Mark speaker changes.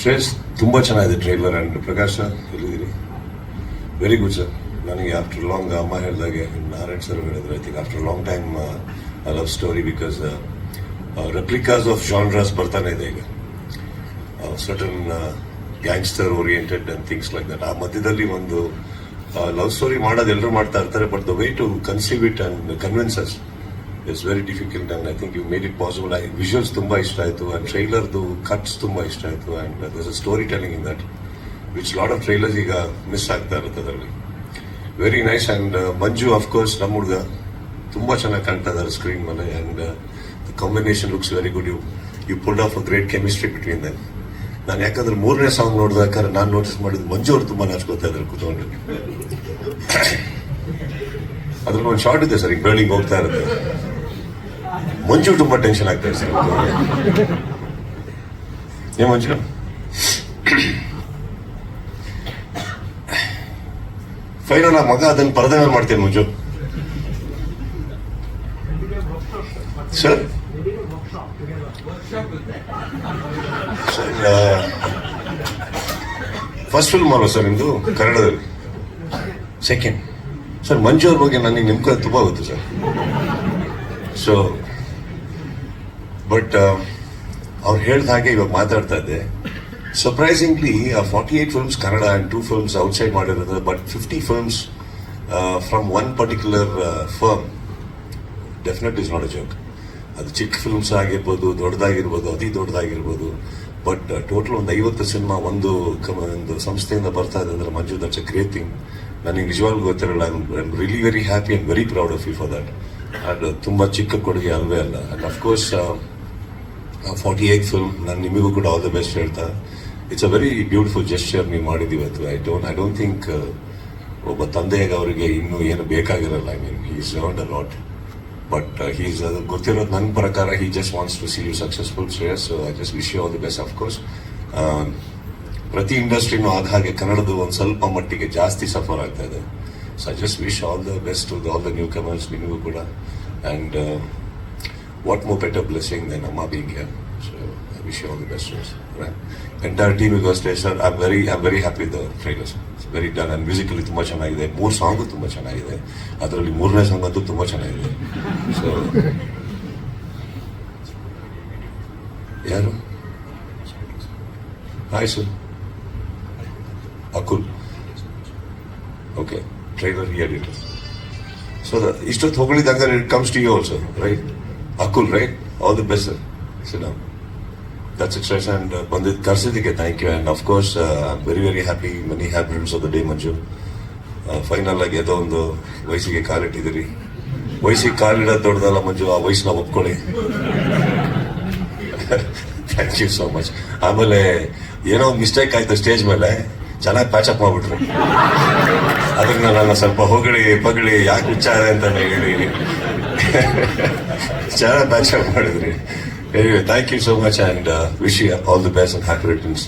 Speaker 1: ಶ್ರೇಯಸ್ ತುಂಬ ಚೆನ್ನಾಗಿದೆ trailer and Prakash sir ಎಲ್ಲಿದ್ದೀರಿ? ವೆರಿ ಗುಡ್ ಸರ್ ನನಗೆ ಆಫ್ಟರ್ ಲಾಂಗ್ ಅಮ್ಮ ಹೇಳಿದಾಗೆ, ನಾರಾಯಣ್ ಸರ್ ಹೇಳಿದ್ರು I think after long time love story because replicas of genres ಬರ್ತಾನೆ ಇದೆ ಈಗ. Certain gangster oriented and things like that ಆ ಮಧ್ಯದಲ್ಲಿ ಒಂದು ಲವ್ ಸ್ಟೋರಿ ಮಾಡೋದು ಎಲ್ಲರೂ ಮಾಡ್ತಾ ಇರ್ತಾರೆ but the way to conceive it and convinces it's very difficult and I think you made it possible I visuals ತುಂಬ ಇಷ್ಟ ಆಯಿತು ಆ್ಯಂಡ್ ಟ್ರೈಲರ್ದು ಕಟ್ಸ್ ತುಂಬ ಇಷ್ಟ ಆಯಿತು and thus a story telling in that which lot of trailers ಈಗ miss ಆಗ್ತಾ ಇರುತ್ತೆ ಅದರಲ್ಲಿ. Very nice and Manju of course ನಮ್ಮ ಹುಡುಗ, ತುಂಬ ಚೆನ್ನಾಗಿ ಕಾಣ್ತಾ ಇದ್ದಾರೆ ಸ್ಕ್ರೀನ್ ಮೇಲೆ and the combination looks very good you you pulled off a great chemistry between them ನಾನು ಯಾಕಂದ್ರೆ ಮೂರನೇ ಸಾಂಗ್ ನೋಡಿದಾದ್ರೆ ನಾನು ನೋಟಿಸ್ ಮಾಡಿದ್ದು ಮಂಜು ಅವ್ರು ತುಂಬ ನಾಚ್ಕೋತಾ ಇದ್ದಾರೆ ಕೂತ್ಕೊಂಡು. ಅದ್ರಲ್ಲಿ ಒಂದು ಶಾರ್ಟ್ ಇದೆ ಸರ್, ಈಗ ಬೆಳಿಗ್ಗೆ ಹೋಗ್ತಾ ಇರುತ್ತೆ. ಮಂಜು ತುಂಬಾ ಟೆನ್ಷನ್ ಆಗ್ತಾ ಸರ್ ಏ ಮಂಜು ಫೈನಲ್ ಆ ಮಗ ಅದನ್ನ ಪರದೆ ಮೇಲೆ ಮಾಡ್ತೇನೆ ಮಂಜು. ಸರ್? ಫಸ್ಟ್ ಫಿಲ್ಮ್ ಅಲ್ವಾ ಸರ್ ನಿಮ್ದು? ಕನ್ನಡದಲ್ಲಿ. ಸೆಕೆಂಡ್ ಸರ್, ಮಂಜು ಅವ್ರ ಬಗ್ಗೆ ನನಗೆ ನಿಮ್ಗೆ ತುಂಬ ಗೊತ್ತು ಸರ್. ಸೊ ಬಟ್ ಅವ್ರು ಹೇಳ್ದ ಹಾಗೆ ಇವಾಗ ಮಾತಾಡ್ತಾ ಇದ್ದೆ. Surprisingly forty eight films Kannada and two films outside ಮಾಡಿರೋದು but fifty films from one particular firm definite is not a joke ಅದು ಚಿಕ್ಕ ಫಿಲ್ಮ್ಸ್ ಆಗಿರ್ಬೋದು, ದೊಡ್ಡದಾಗಿರ್ಬೋದು, ಅತಿ ದೊಡ್ಡದಾಗಿರ್ಬೋದು ಬಟ್ ಟೋಟಲ್ ಒಂದು ಐವತ್ತು ಸಿನಿಮಾ ಒಂದು ಒಂದು ಸಂಸ್ಥೆಯಿಂದ ಬರ್ತಾ ಇದೆ ಅಂದರೆ Manju that's a great thing ನನಗೆ ನಿಜವಾಗ್ಲೂ ಗೊತ್ತಿರಲ್ಲ I am really very happy and very proud of you for that and ತುಂಬ ಚಿಕ್ಕ ಕೊಡುಗೆ ಅಲ್ವೇ ಅಲ್ಲ. And of course forty eight film ನಾನು ನಿಮಗೂ ಕೂಡ ಆಲ್ ದ ಬೆಸ್ಟ್ ಹೇಳ್ತಾ. It's a very beautiful gesture ನೀವು ಮಾಡಿದ್ದೀವಿ ಇವತ್ತು I don't I don't think ಒಬ್ಬ ತಂದೆಯಾಗ ಅವರಿಗೆ ಇನ್ನೂ ಏನು ಬೇಕಾಗಿರಲ್ಲ. I mean is earned a lot but he's ಅದು ಗೊತ್ತಿರೋದು ನನ್ನ ಪ್ರಕಾರ he just wants to see you successful Shreyas. I just wish you all the best of course ಪ್ರತಿ ಇಂಡಸ್ಟ್ರಿನೂ ಆದ ಹಾಗೆ ಕನ್ನಡದು ಒಂದು ಸ್ವಲ್ಪ ಮಟ್ಟಿಗೆ ಜಾಸ್ತಿ ಸಫರ್ ಆಗ್ತಾ ಇದೆ. So I just wish all the best all the newcomers ನಿಮಗೂ ಕೂಡ. And what more better blessing than ಅಮ್ಮ being here so I wish you all the best entire ಟೀಮಿಗೆ ಅಷ್ಟೇ sir I very I very happy the trailers very done and musically ತುಂಬ ಚೆನ್ನಾಗಿದೆ ಮೂರು song ತುಂಬ ಚೆನ್ನಾಗಿದೆ ಅದರಲ್ಲಿ ಮೂರನೇ ಸಾಂಗ್ ಅಂತೂ ತುಂಬ ಚೆನ್ನಾಗಿದೆ ಸೊ ಯಾರು hi sir Akul okay trailer editor so ಇಷ್ಟೊತ್ತು ಹೊಗಳಿದಾಗ it comes to you also right Akul right all the best sir Sina that's it stress and ಬಂದಿದ್ದು ಕರ್ಸಿದ್ದಕ್ಕೆ thank you and of course I am very very happy many happy returns of the day Manju final ಆಗಿ ಯಾವುದೋ ಒಂದು ವಯಸ್ಸಿಗೆ ಕಾಲಿಟ್ಟಿದ್ದೀರಿ ವಯಸ್ಸಿಗೆ ಕಾಲಿಡೋದು ದೊಡ್ಡದಲ್ಲ ಮಂಜು ಆ ವಯಸ್ಸನ್ನ ಒಪ್ಕೊಳ್ಳಿ. ಥ್ಯಾಂಕ್ ಯು ಸೋ ಮಚ್ ಆಮೇಲೆ, ಏನೋ ಮಿಸ್ಟೇಕ್ ಆಯ್ತು ಸ್ಟೇಜ್ ಮೇಲೆ. ಚೆನ್ನಾಗಿ ಪ್ಯಾಚಪ್ ಮಾಡ್ಬಿಟ್ರು. ಅದನ್ನ ನಾನು ಸ್ವಲ್ಪ ಹೊಗಳಿ ಪಗಳಿ ಯಾಕೆ ಹುಚ್ಚಾರೆ ಅಂತ ಹೇಳಿ. ಚೆನ್ನಾಗಿ ಪ್ಯಾಚಪ್ ಮಾಡಿದ್ರಿ thank you so much and wish you all the best and happy returns